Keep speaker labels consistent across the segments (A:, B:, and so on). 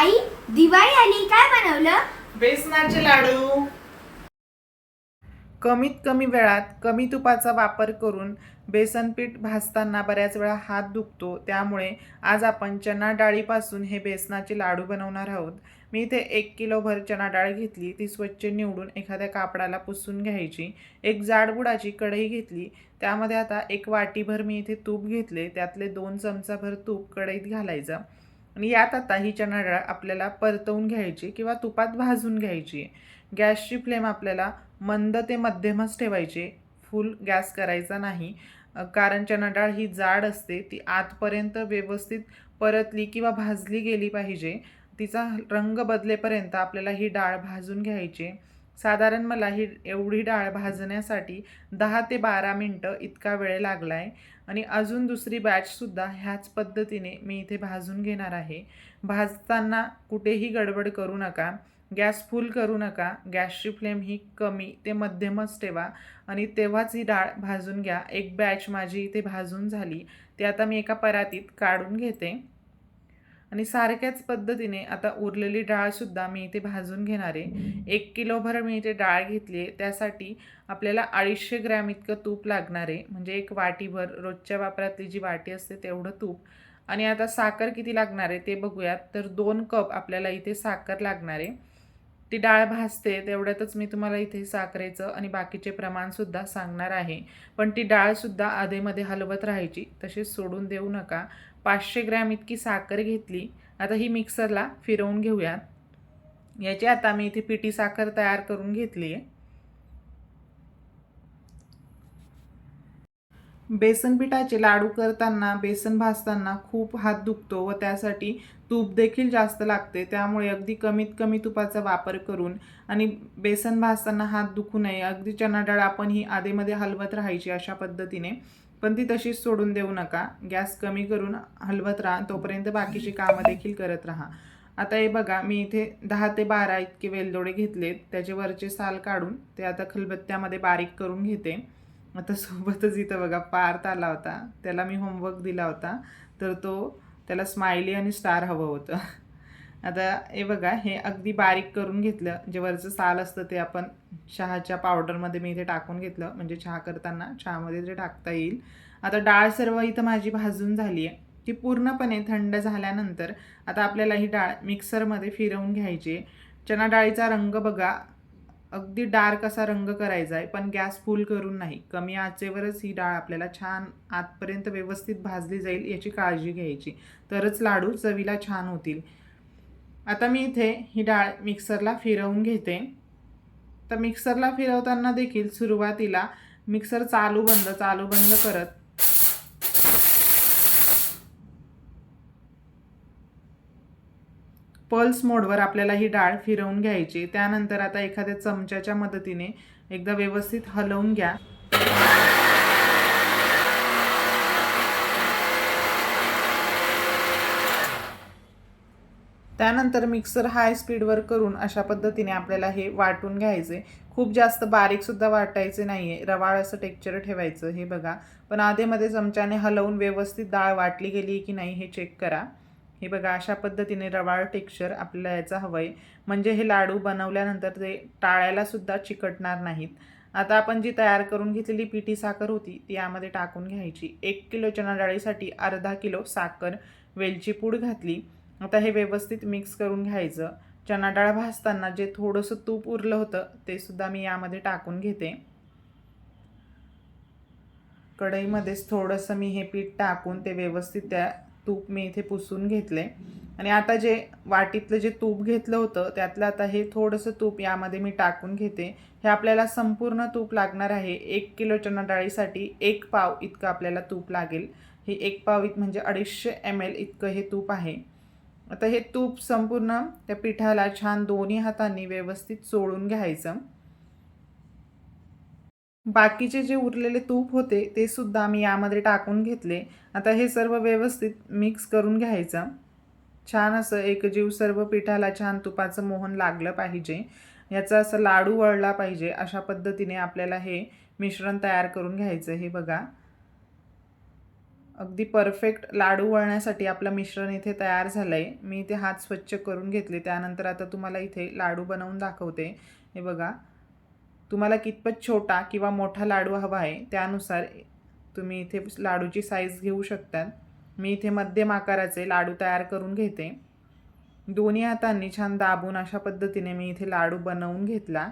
A: आई दिवाळी आली काय बनवलं?
B: बेसनाचे लाडू. कमीत कमी वेळात कमी तुपाचा वापर करून बेसन पीठ भाजताना बऱ्याच वेळा हात दुखतो. त्यामुळे आज आपण चना डाळीपासून हे बेसनाचे लाडू बनवणार आहोत. मी इथे एक किलोभर चना डाळ घेतली. ती स्वच्छ निवडून एखाद्या कापडाला पुसून घ्यायची. एक जाडबुडाची कढई घेतली. त्यामध्ये आता एक वाटीभर मी इथे तूप घेतले. त्यातले दोन चमचाभर तूप कढईत घालायचं. आणि यात आता ही चना डाळ आपल्याला परतवून घ्यायची किंवा तुपात भाजून घ्यायची. गॅसची फ्लेम आपल्याला मंद ते मध्यमच ठेवायचे. फुल गॅस करायचा नाही. कारण चना डाळ ही जाड असते ती आतपर्यंत व्यवस्थित परतली किंवा भाजली गेली पाहिजे. तिचा रंग बदलेपर्यंत आपल्याला ही डाळ भाजून घ्यायची. साधारण मला ही एवढी डाळ भाजण्यासाठी दहा ते बारा मिनटं इतका वेळ लागला आहे आणि अजून दुसरी बॅचसुद्धा ह्याच पद्धतीने मी इथे भाजून घेणार आहे. भाजताना कुठेही गडबड करू नका. गॅस फुल करू नका. गॅसची फ्लेम ही कमी ते मध्यमच ठेवा. आणि तेव्हाच ही डाळ भाजून घ्या. एक बॅच माझी इथे भाजून झाली. ती आता मी एका परातीत काढून घेते. आणि सारख्याच पद्धतीने आता उरलेली डाळसुद्धा मी इथे भाजून घेणार आहे. एक किलोभर मी इथे डाळ घेतली आहे. त्यासाठी आपल्याला अडीचशे ग्रॅम इतकं तूप लागणार आहे. म्हणजे एक वाटीभर रोजच्या वापरातली जी वाटी असते तेवढं तूप. आणि आता साखर किती लागणार आहे ते बघूयात. तर दोन कप आपल्याला इथे साखर लागणार आहे. ती डाळ भाजते तेवढ्यातच मी तुम्हाला इथे साखरेचं आणि बाकीचे प्रमाणसुद्धा सांगणार आहे. पण ती डाळसुद्धा आधेमध्ये हलवत राहायची तशीच सोडून देऊ नका. पाचशे ग्रॅम इतकी साखर घेतली आता ही मिक्सरला फिरवून घेऊयात. याची आता मी इथे पिठी साखर तयार करून घेतली आहे बेसन पिठाचे लाडू करताना बेसन भाजताना खूप हात दुखतो व त्यासाठी तूप देखील जास्त लागते. त्यामुळे अगदी कमीत कमी तुपाचा वापर करून आणि बेसन भाजताना हात दुखू नये. अगदी चना डाळ आपण ही आधेमध्ये हलवत राहायची अशा पद्धतीने. पण ती तशीच सोडून देऊ नका. गॅस कमी करून हलवत राहा. तोपर्यंत बाकीची कामं देखील करत राहा. आता हे बघा मी इथे दहा ते बारा इतके वेलदोडे घेतलेत. त्याचे वरचे साल काढून ते आता खलबत्त्यामध्ये बारीक करून घेते. आता सोबतच इथं बघा पार्थ आला होता. त्याला मी होमवर्क दिला होता. तर तो त्याला स्माइली आणि स्टार हवं होतं. आता हे बघा हे अगदी बारीक करून घेतलं. जे वरचं साल असतं ते आपण चहाच्या पावडरमध्ये मी इथे टाकून घेतलं. म्हणजे चहा करताना चहामध्ये ते टाकता येईल. आता डाळ सर्व इथं माझी भाजून झाली आहे ती पूर्णपणे थंड झाल्यानंतर आता आपल्याला ही डाळ मिक्सरमध्ये फिरवून घ्यायची आहे. चना डाळीचा रंग बघा अगदी डार्क असा रंग करायचा आहे पण गॅस फुल करून नाही. कमी आचेवरच ही डाळ आपल्याला छान आतपर्यंत व्यवस्थित भाजली जाईल याची काळजी घ्यायची. तरच लाडू चवीला छान होतील. आता मी इथे ही डाळ मिक्सरला फिरवून घेते. तर मिक्सरला फिरवताना देखील सुरुवातीला मिक्सर चालू बंद चालू बंद करत पल्स मोडवर आपल्याला ही डाळ फिरवून घ्यायची. त्यानंतर आता एखाद्या चमच्याच्या मदतीने एकदा व्यवस्थित हलवून घ्या. त्यानंतर मिक्सर हाय स्पीडवर करून अशा पद्धतीने आपल्याला हे वाटून घ्यायचे. खूप जास्त बारीकसुद्धा वाटायचे नाही आहे रवाळ असं टेक्चर ठेवायचं हे बघा. पण आधेमध्ये चमच्याने हलवून व्यवस्थित डाळ वाटली गेली की नाही हे चेक करा. हे बघा अशा पद्धतीने रवाळ टेक्स्चर आपल्याला याचं हवं आहे म्हणजे हे लाडू बनवल्यानंतर ते टाळायलासुद्धा चिकटणार नाहीत. आता आपण जी तयार करून घेतलेली पिठी साखर होती ती यामध्ये टाकून घ्यायची. एक किलो चणा डाळीसाठी अर्धा किलो साखर वेलची पूड घातली. आता हे व्यवस्थित मिक्स करून घ्यायचं. चणा डाळ भाजताना जे थोडंसं तूप उरलं होतं ते सुद्धा मी यामध्ये टाकून घेते. कढईमध्येच थोडंसं मी हे पीठ टाकून ते व्यवस्थित त्या तूप मी इथे पुसून घेतले. आणि आता जे वाटीतलं जे तूप घेतलं होतं त्यातलं आता हे थोडंसं तूप यामध्ये मी टाकून घेते. हे आपल्याला संपूर्ण तूप लागणार आहे. एक किलो चणा डाळीसाठी एक पाव इतकं आपल्याला तूप लागेल. हे एक पाव इत म्हणजे अडीचशे एम एल इतकं हे तूप आहे. आता हे तूप संपूर्ण त्या पिठाला छान दोन्ही हातांनी व्यवस्थित चोळून घ्यायचं. बाकीचे जे उरलेले तूप होते ते सुद्धा मी यामध्ये टाकून घेतले. आता हे सर्व व्यवस्थित मिक्स करून घ्यायचं. छान असं एकजीव सर्व पिठाला छान तुपाचं मोहन लागलं पाहिजे. याचा असं लाडू वळला पाहिजे अशा पद्धतीने आपल्याला हे मिश्रण तयार करून घ्यायचं हे बघा. अगदी परफेक्ट लाडू वळण्यासाठी आपलं मिश्रण इथे तयार झालं आहे मी इथे हात स्वच्छ करून घेतले. त्यानंतर आता तुम्हाला इथे लाडू बनवून दाखवते. हे बघा. तुम्हाला कितपत छोटा किंवा मोठा लाडू हवा आहे त्यानुसार तुम्ही इथे लाडूची साईज घेऊ शकतात. मी इथे मध्यम आकाराचे लाडू तयार करून घेते. दोन्ही हातांनी छान दाबून अशा पद्धतीने मी इथे लाडू बनवून घेतला.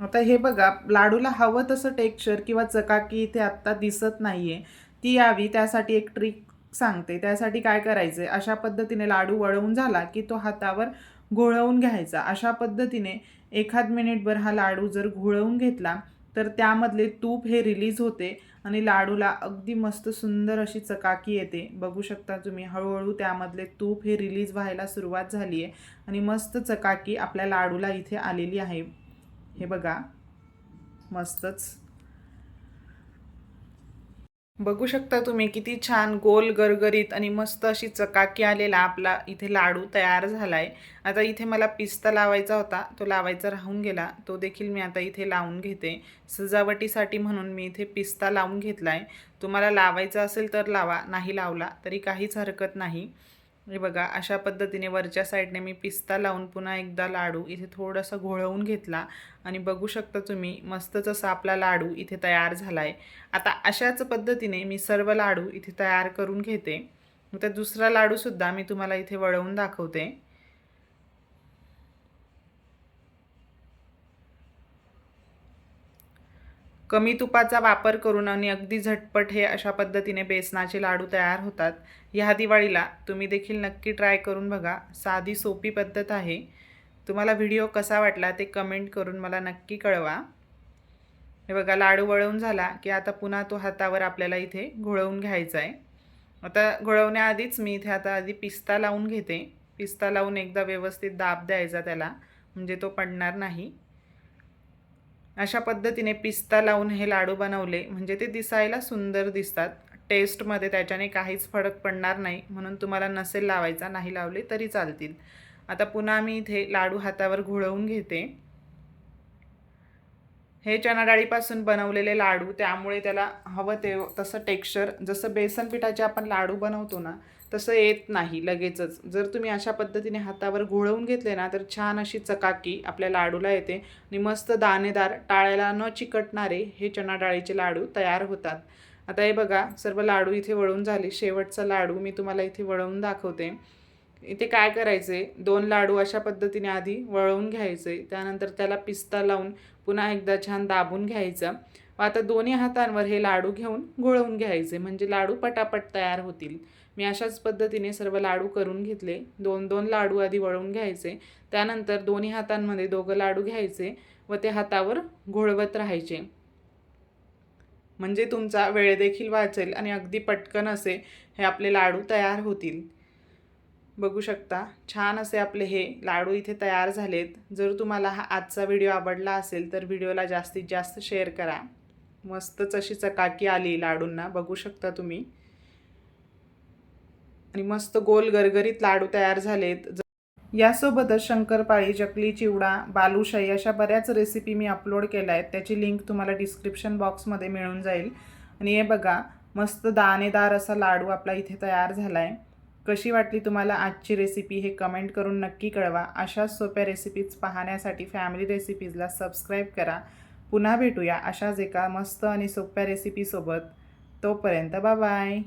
B: आता हे बघा लाडूला हवं तसं टेक्स्चर किंवा चकाकी इथे आत्ता दिसत नाही आहे ती यावी त्यासाठी एक ट्रिक सांगते. त्यासाठी काय करायचं अशा पद्धतीने लाडू वळवून झाला की तो हातावर घोळवून घ्यायचा. अशा पद्धतीने एखाद मिनिटभर हा लाडू जर घोळवून घेतला तर त्यामधले तूप हे रिलीज होते आणि लाडूला अगदी मस्त सुंदर अशी चकाकी येते. बघू शकता तुम्ही हळूहळू त्यामधले तूप हे रिलीज व्हायला सुरुवात झाली आहे आणि मस्त चकाकी आपल्या लाडूला इथे आलेली आहे. हे बघा मस्तच. बघू शकता तुम्ही किती छान गोल गरगरीत आणि मस्त अशी चकाकी आलेला आपला इथे लाडू तयार झाला आहे आता इथे मला पिस्ता लावायचा होता तो लावायचा राहून गेला. तो देखील मी आता इथे लावून घेते. सजावटीसाठी म्हणून मी इथे पिस्ता लावून घेतला आहे तुम्हाला लावायचा असेल तर लावा नाही लावला तरी काहीच हरकत नाही. हे बघा अशा पद्धतीने वरच्या साईडने मी पिस्ता लावून पुन्हा एकदा लाडू इथे थोडंसं घोळवून घेतला. आणि बघू शकता तुम्ही मस्तच असा आपला लाडू इथे तयार झाला आहे आता अशाच पद्धतीने मी सर्व लाडू इथे तयार करून घेते. तर दुसरा लाडूसुद्धा मी तुम्हाला इथे वळवून दाखवते. कमी तुपाचा वापर करून आणि अगदी झटपट हे अशा पद्धतीने बेसनाचे लाडू तयार होतात. ह्या दिवाळीला तुम्ही देखील नक्की ट्राय करून बघा. साधी सोपी पद्धत आहे. तुम्हाला व्हिडिओ कसा वाटला ते कमेंट करून मला नक्की कळवा. हे बघा लाडू वळवून झाला की आता पुन्हा तो हातावर आपल्याला इथे घोळवून घ्यायचा आहे आता घोळवण्याआधीच मी इथे आता आधी पिस्ता लावून घेते. पिस्ता लावून एकदा व्यवस्थित दाब द्यायचा त्याला म्हणजे तो पडणार नाही. अशा पद्धतीने पिस्ता लावून हे लाडू बनवले. म्हणजे ते दिसायला सुंदर दिसतात. टेस्टमध्ये त्याच्याने काहीच फरक पडणार नाही. म्हणून तुम्हाला नसेल लावायचा नाही लावले तरी चालतील. आता पुन्हा मी इथे लाडू हातावर घोळवून घेते. हे चणा डाळीपासून बनवलेले लाडू त्यामुळे त्याला हवं ते तसं टेक्स्चर जसं बेसन पिठाचे आपण लाडू बनवतो ना तसं येत नाही लगेचच. जर तुम्ही अशा पद्धतीने हातावर घोळवून घेतले ना तर छान अशी चकाकी आपल्या लाडूला येते आणि मस्त दाणेदार टाळ्याला न चिकटणारे हे चणा डाळीचे लाडू तयार होतात. आता हे बघा सर्व लाडू इथे वळून झाले. शेवटचा लाडू मी तुम्हाला इथे वळवून दाखवते. इथे काय करायचे? दोन लाडू अशा पद्धतीने आधी वळवून घ्यायचे. त्यानंतर त्याला पिस्ता लावून पुन्हा एकदा छान दाबून घ्यायचं. व आता दोन्ही हातांवर हे लाडू घेऊन घोळवून घ्यायचे. म्हणजे लाडू पटापट तयार होतील. मी अशाच पद्धतीने सर्व लाडू करून घेतले. दोन दोन लाडू आधी वळवून घ्यायचे. त्यानंतर दोन्ही हातांमध्ये दोघं लाडू घ्यायचे व ते हातावर घोळवत राहायचे. म्हणजे तुमचा वेळ देखील वाचेल आणि अगदी पटकन असे हे आपले लाडू तयार होतील. बघू शकता छान असे आपले हे लाडू इथे तयार झालेत. जर तुम्हाला हा आजचा व्हिडिओ आवडला असेल तर व्हिडिओला जास्तीत जास्त शेअर करा. मस्तच अशी चकाकी आली लाडूंना. बघू शकता तुम्ही. आणि मस्त गोल गरगरीत लाडू तयार झालेत. यासोबतच शंकरपाळी चकली चिवडा बालुशाही अशा बऱ्याच रेसिपी मी अपलोड केल्या आहेत. त्याची लिंक तुम्हाला डिस्क्रिप्शन बॉक्समध्ये मिळून जाईल. आणि हे बघा मस्त दाणेदार असा लाडू आपला इथे तयार झाला आहे कशी वाटली तुम्हाला आजची रेसिपी हे कमेंट करून नक्की कळवा. अशाच सोप्या रेसिपीज पाहण्यासाठी फॅमिली रेसिपीजला सबस्क्राईब करा. पुन्हा भेटूया अशाच एका मस्त आणि सोप्या रेसिपीसोबत तोपर्यंत बाय